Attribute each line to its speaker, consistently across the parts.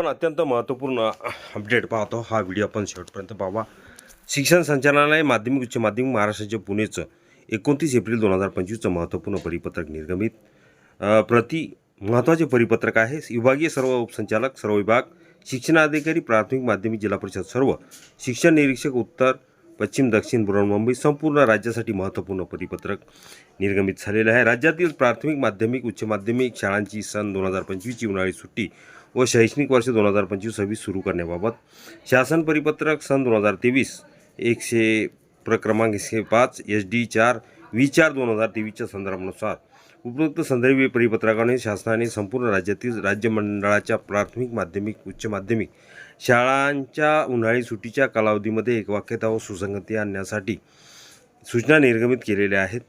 Speaker 1: आपण अत्यंत महत्त्वपूर्ण अपडेट पाहतो. हा व्हिडिओ आपण शेवटपर्यंत पाहावा शिक्षण संचालनालय माध्यमिक उच्च माध्यमिक महाराष्ट्राचे पुणेचं एकोणतीस एप्रिल दोन हजार पंचवीसचं महत्त्वपूर्ण परिपत्रक निर्गमित. प्रति महत्त्वाचे परिपत्रक आहे. विभागीय सर्व उपसंचालक सर्व विभाग शिक्षणाधिकारी प्राथमिक माध्यमिक जिल्हा परिषद सर्व शिक्षण निरीक्षक उत्तर पश्चिम दक्षिण बृहन्मुंबई संपूर्ण राज्यासाठी महत्त्वपूर्ण परिपत्रक निर्गमित झालेलं आहे. राज्यातील प्राथमिक माध्यमिक उच्च माध्यमिक शाळांची सन दोन हजार पंचवीसची उन्हाळी सुट्टी व शैक्षणिक वर्ष दोन हजार पंचवीस सव्वीस सुरू करण्याबाबत शासन परिपत्रक सन दोन हजार तेवीस एकशे प्रक्रमांक एकशे पाच एच डी चार वी चार दोन हजार तेवीसच्या संदर्भानुसार उपरोक्त संदर्भी परिपत्रकाने शासनाने संपूर्ण राज्यातील राज्य मंडळाच्या प्राथमिक माध्यमिक उच्च माध्यमिक शाळांच्या उन्हाळी सुट्टीच्या कालावधीमध्ये एक वाक्यता व सुसंगती आणण्यासाठी सूचना निर्गमित केलेल्या आहेत.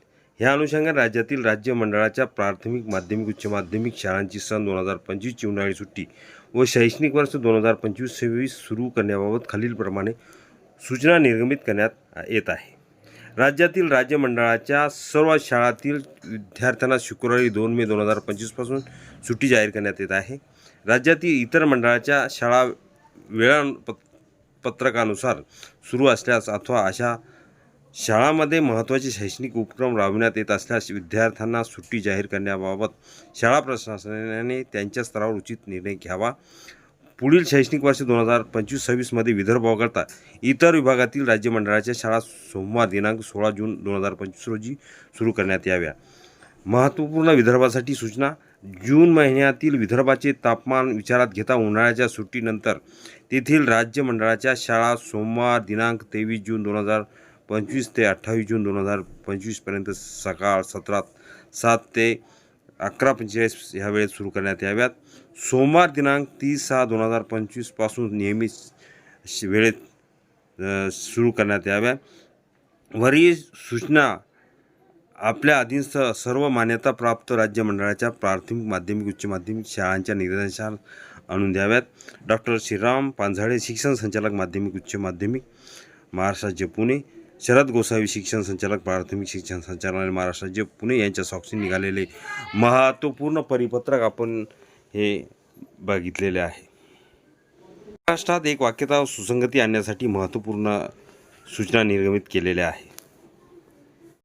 Speaker 1: ह्या अनुषंगाने राज्यातील राज्य मंडळाच्या प्राथमिक माध्यमिक उच्च माध्यमिक शाळांची सन दोन हजार पंचवीसची उन्हाळी सुट्टी व शैक्षणिक वर्ष दोन हजार पंचवीस सव्वीस सुरू करण्याबाबत खालीलप्रमाणे सूचना निर्गमित करण्यात येत आहे. राज्यातील राज्य मंडळाच्या सर्व शाळातील विद्यार्थ्यांना शुक्रवारी दोन मे दोन हजार पंचवीसपासून सुट्टी जाहीर करण्यात येत आहे. राज्यातील इतर मंडळाच्या शाळा वेळापत पत्रकानुसार सुरू असल्यास अथवा अशा शाळामध्ये महत्त्वाचे शैक्षणिक उपक्रम राबविण्यात येत असल्यास विद्यार्थ्यांना सुट्टी जाहीर करण्याबाबत शाळा प्रशासनाने त्यांच्या स्तरावर उचित निर्णय घ्यावा. पुढील शैक्षणिक वर्ष दोन हजार पंचवीस सव्वीसमध्ये विदर्भ वगळता इतर विभागातील राज्य मंडळाच्या शाळा सोमवार दिनांक सोळा जून दोन हजार पंचवीस रोजी सुरू करण्यात याव्या. महत्त्वपूर्ण विदर्भासाठी सूचना. जून महिन्यातील विदर्भाचे तापमान विचारात घेता उन्हाळ्याच्या सुट्टीनंतर तेथील राज्य मंडळाच्या शाळा सोमवार दिनांक तेवीस जून दोन हजार पंचवीस ते अठ्ठावीस जून दोन हजार पंचवीसपर्यंत सकाळ सतरा सात ते अकरा पंचेचाळीस ह्या वेळेत सुरू करण्यात याव्यात. सोमवार दिनांक तीस सहा दोन हजार पंचवीसपासून नियमित श- वेळेत सुरू करण्यात याव्या. वरील सूचना आपल्या अधीनस्थ सर्व मान्यताप्राप्त राज्य मंडळाच्या प्राथमिक माध्यमिक उच्च माध्यमिक शाळांच्या निर्देशात आणून द्याव्यात. डॉक्टर श्रीराम पांझाळे शिक्षण संचालक माध्यमिक उच्च माध्यमिक महाराष्ट्र राज्य पुणे. शरद गोसावी शिक्षण संचालक प्राथमिक शिक्षण संचालनालय महाराष्ट्र जे पुणे यांच्या सॉक्सी निघालेले महत्त्वपूर्ण परिपत्रक आपण हे बघितलेले आहे. महाराष्ट्रात एक वाक्यता सुसंगती आणण्यासाठी महत्त्वपूर्ण सूचना निर्गमित केलेल्या आहे.